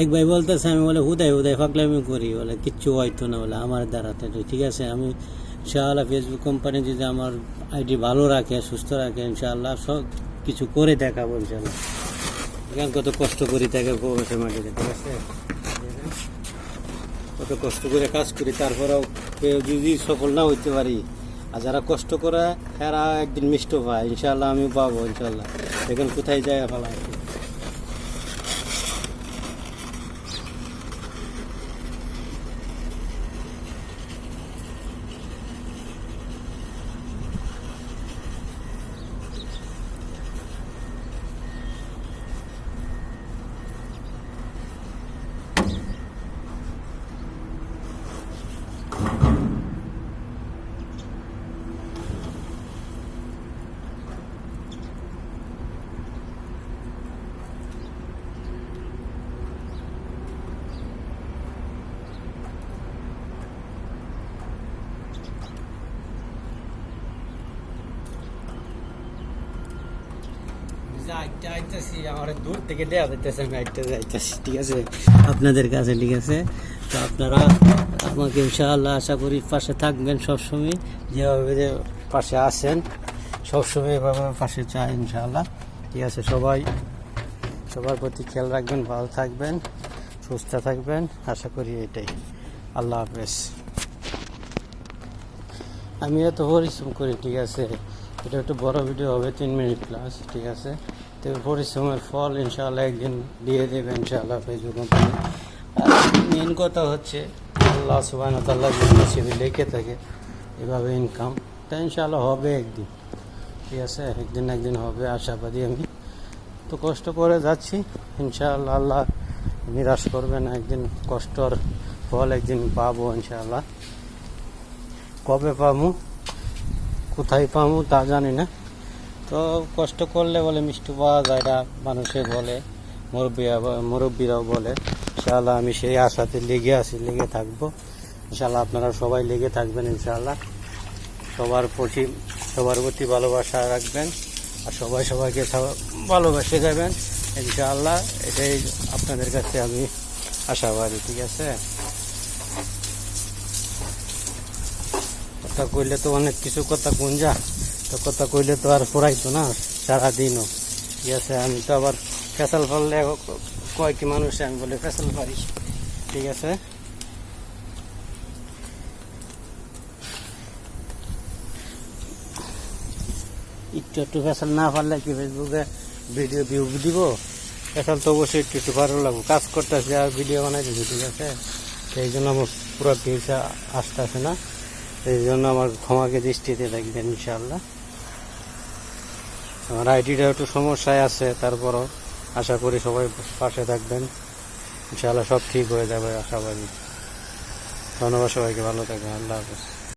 এক ভাই বলতেছে, আমি বলে, হুদাই হুদাই ফাকলামি করি। বলে, কিচ্ছু হয়তো না। বলে, আমার দ্বারাতে তো ঠিক আছে। আমি ইনশাআল্লাহ ফেসবুক কোম্পানি যদি আমার আইডি ভালো রাখে, সুস্থ রাখে, ইনশাআল্লাহ সব কিছু করে দেখাবো ইনশাআল্লাহ। এখানে কত কষ্ট করি তাকে প্রবেশের মাটিতে ঠিক আছে? কত কষ্ট করে কাজ করি, তারপরেও কেউ যদি সফল না হইতে পারি, আর যারা কষ্ট করে এরা একদিন মিষ্ট পায়। ইনশাআল্লাহ আমি পাবো ইনশাআল্লাহ। এখন কোথায় যায় ফেলা আমার দূর থেকে ঠিক আছে? আপনাদের কাছে, ঠিক আছে? তো আপনারা আমাকে ইনশাআল্লাহ আশা করি পাশে থাকবেন সবসময়, যেভাবে যে পাশে আছেন, সবসময় এভাবে পাশে চাই ইনশাআল্লাহ, ঠিক আছে? সবাই, সবার প্রতি খেয়াল রাখবেন, ভালো থাকবেন, সুস্থ থাকবেন, আশা করি এটাই। আল্লাহ হাফেজ। আমি এত পরিশ্রম করি, ঠিক আছে? এটা একটু বড় ভিডিও হবে, তিন মিনিট প্লাস ঠিক আছে? তো পরিশ্রমের ফল ইনশাআল্লাহ একদিন দিয়ে দেবে ইনশাআল্লাহ ফেসবুক কোম্পানি আর মেন কথা হচ্ছে, আল্লাহ সুবাহ তাল্লাহ লেখে থাকে, এভাবে ইনকাম তা ইনশাল্লাহ হবে একদিন। ঠিক আছে? একদিন একদিন হবে, আশাবাদী আমি। তো কষ্ট করে যাচ্ছি, ইনশাআল্লাহ আল্লাহ নিরাশ করবে না, একদিন কষ্টর ফল একদিন পাবো ইনশাআল্লাহ। কবে পাবো? কোথায় পাবো তা জানি না। তো কষ্ট করলে বলে মিষ্টি পাওয়া যায় না, মানুষে বলে মুরব্বীরা মুরব্বীরাও বলে, ইনশাআল্লাহ আমি সেই আশাতে লেগে আছি, লেগে থাকব। ইনশাআল্লাহ আপনারা সবাই লেগে থাকবেন, ইনশাআল্লাহ। সবার প্রতি সবার প্রতি ভালোবাসা রাখবেন, আর সবাই সবাইকে সব- ভালোবাসে যাবেন ইনশাআল্লাহ। এটাই আপনাদের কাছে আমি আশাবাদী, ঠিক আছে? কথা কইলে তো অনেক কিছু কথা গুঞ্জা তো কথা কইলে তো আর পড়াইতো না সারাদিনও। ঠিক আছে, আমি তো আবার ফেসাল ফেললে কয় মানুষ আমি বলে ফেসাল পারি। ঠিক আছে? একটু একটু ফেসাল না পারলে কি ফেসবুকে ভিডিও ভিউ দিব? ফেসাল তো অবশ্যই একটু একটু ভালো লাগবে। কাজ করতেছে আর ভিডিও বানাইতেছি, ঠিক আছে? সেই জন্য আমার পুরো ভিউসা আসতেছে না। এই জন্য আমার ক্ষমাকে দৃষ্টিতে দেখবেন ইনশাল্লাহ আমার আইডিটা একটু সমস্যায় আছে, তারপরও আশা করি সবাই পাশে থাকবেন। ইনশাল্লাহ সব ঠিক হয়ে যাবে, আশাবাদী। ধন্যবাদ সবাইকে, ভালো থাকবেন, আল্লাহ হাফেজ।